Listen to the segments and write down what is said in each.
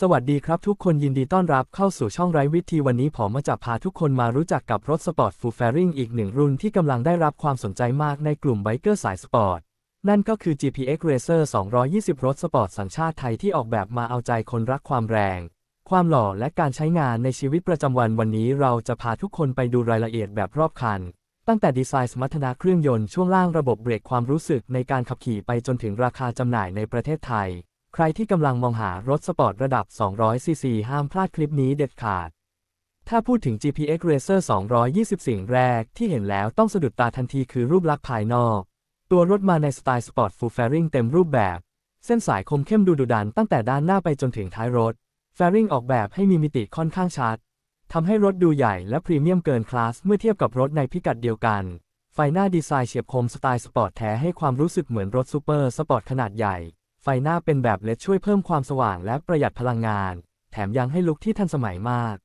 สวัสดีครับทุกคนยินดีต้อนรับเข้าสู่ช่องไร้วิธีวันนี้ผมมาจะพาทุกคนมารู้จักกับรถสปอร์ตฟูลแฟริงอีกหนึ่งรุ่นที่กำลังได้รับความสนใจมากในกลุ่มไบเกอร์สายสปอร์ต นั่นก็คือ GPX Racer 220 รถสปอร์ตสัญชาติไทยที่ออกแบบมาเอาใจคนรักความแรง ความหล่อและการใช้งานในชีวิตประจำวันวันนี้เราจะพาทุกคนไปดูรายละเอียดแบบรอบคัน ตั้งแต่ดีไซน์สมรรถนะเครื่องยนต์ช่วงล่างระบบเบรกความรู้สึกในการขับขี่ไปจนถึงราคาจำหน่ายในประเทศไทย ใครที่กำลังมองหารถสปอร์ตระดับ 200 ซีซี ห้ามพลาดคลิปนี้เด็ดขาด ถ้าพูดถึง GPX Racer 220 สิ่งแรกที่เห็นแล้วต้องสะดุดตาทันทีคือรูปลักษณ์ภายนอก ตัวรถมาในสไตล์สปอร์ตฟูลแฟริงเต็มรูปแบบ เส้นสายคมเข้มดูดุดันตั้งแต่ด้านหน้าไปจนถึงท้ายรถ แฟริงออกแบบให้มีมิติค่อนข้างชัดทำให้รถดูใหญ่และพรีเมียมเกินคลาสเมื่อเทียบกับรถในพิกัดเดียวกัน ไฟหน้าดีไซน์เฉียบคมสไตล์สปอร์ตแท้ให้ความรู้สึกเหมือนรถซูเปอร์สปอร์ตขนาดใหญ่ ไฟหน้าเป็นแบบเลดช่วยเพิ่มความสว่างและประหยัดพลังงาน แถมยังให้ลุคที่ทันสมัยมาก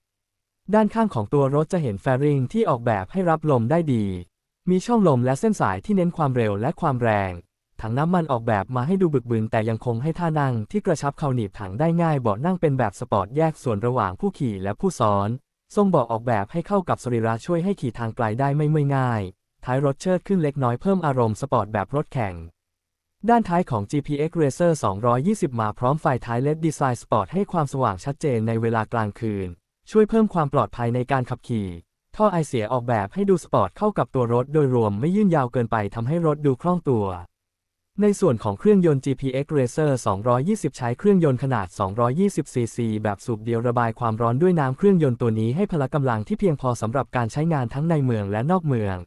ด้านข้างของตัวรถจะเห็นแฟริงที่ออกแบบให้รับลมได้ดี มีช่องลมและเส้นสายที่เน้นความเร็วและความแรง ถังน้ำมันออกแบบมาให้ดูบึกบึนแต่ยังคงให้ท่านั่งที่กระชับเข่าหนีบถังได้ง่ายเบาะนั่งเป็นแบบสปอร์ตแยกส่วนระหว่างผู้ขี่และผู้ซ้อน ทรงเบาะออกแบบให้เข้ากับสรีระช่วยให้ขี่ทางไกลได้ไม่เมื่อยง่าย ท้ายรถเชิดขึ้นเล็กน้อยเพิ่มอารมณ์สปอร์ตแบบรถแข่ง ด้านท้ายของ GPX Racer 220 มาพร้อมไฟท้าย LED ดีไซน์สปอร์ตให้ความสว่างชัดเจนในเวลากลางคืน ช่วยเพิ่มความปลอดภัยในการขับขี่ ท่อไอเสียออกแบบให้ดูสปอร์ตเข้ากับตัวรถโดยรวมไม่ยื่นยาวเกินไปทำให้รถดูคล่องตัว ในส่วนของเครื่องยนต์ GPX Racer 220 ใช้เครื่องยนต์ขนาด 220 cc แบบสูบเดียวระบายความร้อนด้วยน้ำเครื่องยนต์ตัวนี้ให้พละกำลังที่เพียงพอสำหรับการใช้งานทั้งในเมืองและนอกเมือง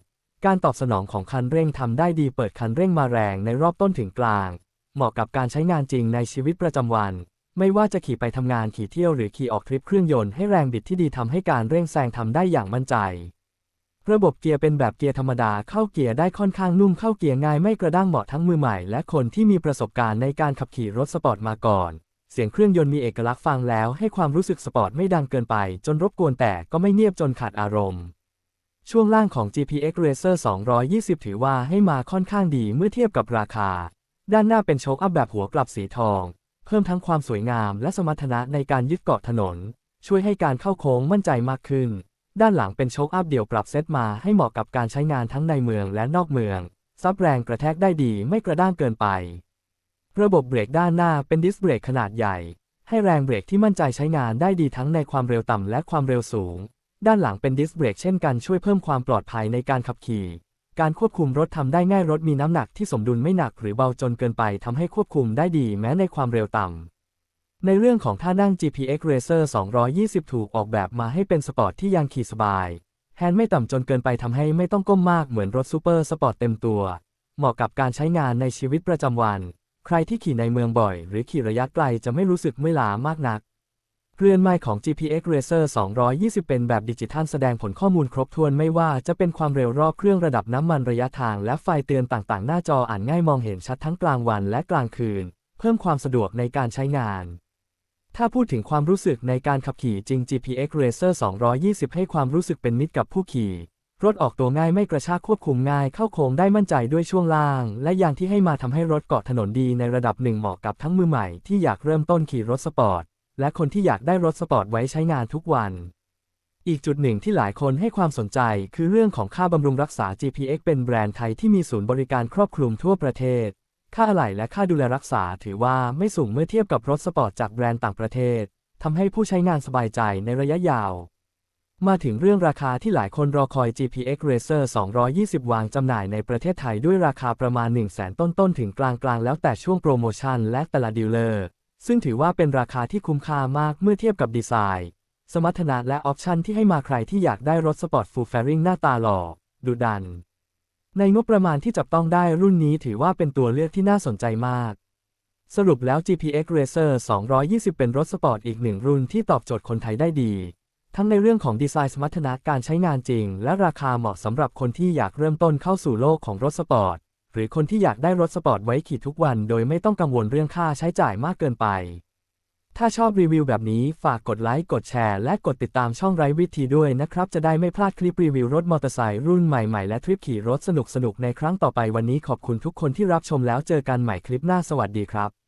การตอบสนองของคันเร่งทำได้ดีเปิดคันเร่งมาแรงในรอบต้นถึงกลาง เหมาะกับการใช้งานจริงในชีวิตประจำวัน ไม่ว่าจะขี่ไปทำงานขี่เที่ยวหรือขี่ออกทริปเครื่องยนต์ให้แรงบิดที่ดีทำให้การเร่งแซงทำได้อย่างมั่นใจ ระบบเกียร์เป็นแบบเกียร์ธรรมดาเข้าเกียร์ได้ค่อนข้างนุ่มเข้าเกียร์ง่ายไม่กระด้างเหมาะทั้งมือใหม่และคนที่มีประสบการณ์ในการขับขี่รถสปอร์ตมาก่อน เสียงเครื่องยนต์มีเอกลักษณ์ฟังแล้วให้ความรู้สึกสปอร์ตไม่ดังเกินไป จนรบกวนแต่ก็ไม่เงียบจนขาดอารมณ์ ช่วงล่างของ GPX Racer 220 ถือว่าให้มาค่อนข้างดีเมื่อเทียบกับราคา ด้านหน้าเป็นโชคอัพแบบหัวกลับสีทอง เพิ่มทั้งความสวยงามและสมรรถนะในการยึดเกาะถนน ช่วยให้การเข้าโค้งมั่นใจมากขึ้น ด้านหลังเป็นโชคอัพเดี่ยวปรับเซตมาให้เหมาะกับการใช้งานทั้งในเมืองและนอกเมือง ซับแรงกระแทกได้ดีไม่กระด้างเกินไป ระบบเบรกด้านหน้าเป็นดิสเบรกขนาดใหญ่ ให้แรงเบรกที่มั่นใจใช้งานได้ดีทั้งในความเร็วต่ำและความเร็วสูง ด้านหลังเป็นดิสเบรกเช่นกันช่วยเพิ่มความปลอดภัยในการขับขี่ การควบคุมรถทำได้ง่ายรถมีน้ำหนักที่สมดุลไม่หนักหรือเบาจนเกินไปทำให้ควบคุมได้ดีแม้ในความเร็วต่ำ ในเรื่องของท่านั่ง GPX Racer 220 ถูกออกแบบมาให้เป็นสปอร์ตที่ยังขี่สบาย แฮนด์ไม่ต่ำจนเกินไปทำให้ไม่ต้องก้มมากเหมือนรถซูเปอร์สปอร์ตเต็มตัว เหมาะกับการใช้งานในชีวิตประจำวัน ใครที่ขี่ในเมืองบ่อย หรือขี่ระยะไกลจะไม่รู้สึกเมื่อยล้ามากนัก เรือนไม้ของ GPX Racer 220 เป็นแบบดิจิทัลแสดงผลข้อมูลครบถ้วนไม่ว่าจะเป็นความเร็วรอบเครื่องระดับน้ำมันระยะทางและไฟเตือนต่างๆ หน้าจออ่านง่ายมองเห็นชัดทั้งกลางวันและกลางคืน เพิ่มความสะดวกในการใช้งาน ถ้าพูดถึงความรู้สึกในการขับขี่จริง GPX Racer 220 ให้ความรู้สึกเป็นมิตรกับผู้ขี่ รถออกตัวง่ายไม่กระชากควบคุมง่ายเข้าโค้งได้มั่นใจด้วยช่วงล่าง และยางที่ให้มาทำให้รถเกาะถนนดีในระดับหนึ่งเหมาะกับทั้งมือใหม่ที่อยากเริ่มต้นขี่รถสปอร์ต และคนที่อยากได้รถสปอร์ตไว้ใช้งานทุกวัน อีกจุดหนึ่งที่หลายคนให้ความสนใจคือเรื่องของค่าบำรุงรักษา GPX เป็นแบรนด์ไทยที่มีศูนย์บริการครอบคลุมทั่วประเทศ ค่าอะไหล่และค่าดูแลรักษาถือว่าไม่สูงเมื่อเทียบกับรถสปอร์ตจากแบรนด์ต่างประเทศทำให้ผู้ใช้งานสบายใจในระยะยาว มาถึงเรื่องราคาที่หลายคนรอคอย GPX Racer 220 วางจำหน่ายในประเทศไทยด้วยราคาประมาณ 1 0 0 0 0แต้นๆถึงกลางๆ แล้วแต่ช่วงโปรโมชั่นและแต่ละดีลเลอร์ ซึ่งถือว่าเป็นราคาที่คุ้มค่ามากเมื่อเทียบกับดีไซน์ สมรรถนะและออปชันที่ให้มาใครที่อยากได้รถสปอร์ตฟูลแฟริงหน้าตาหล่อดุดัน ในงบประมาณที่จับต้องได้รุ่นนี้ถือว่าเป็นตัวเลือกที่น่าสนใจมาก สรุปแล้ว GPX Racer 220 เป็นรถสปอร์ตอีกหนึ่งรุ่นที่ตอบโจทย์คนไทยได้ดี ทั้งในเรื่องของดีไซน์สมรรถนะการใช้งานจริง และราคาเหมาะสำหรับคนที่อยากเริ่มต้นเข้าสู่โลกของรถสปอร์ต หรือคนที่อยากได้รถสปอร์ตไว้ขี่ทุกวันโดยไม่ต้องกังวลเรื่องค่าใช้จ่ายมากเกินไป ถ้าชอบรีวิวแบบนี้ฝากกดไลค์ กดแชร์ และกดติดตามช่องไร้วิธีด้วยนะครับ จะได้ไม่พลาดคลิปรีวิวรถมอเตอร์ไซค์รุ่นใหม่ๆ และทริปขี่รถสนุกๆ ในครั้งต่อไปวันนี้ขอบคุณทุกคนที่รับชมแล้วเจอกันใหม่คลิปหน้าสวัสดีครับ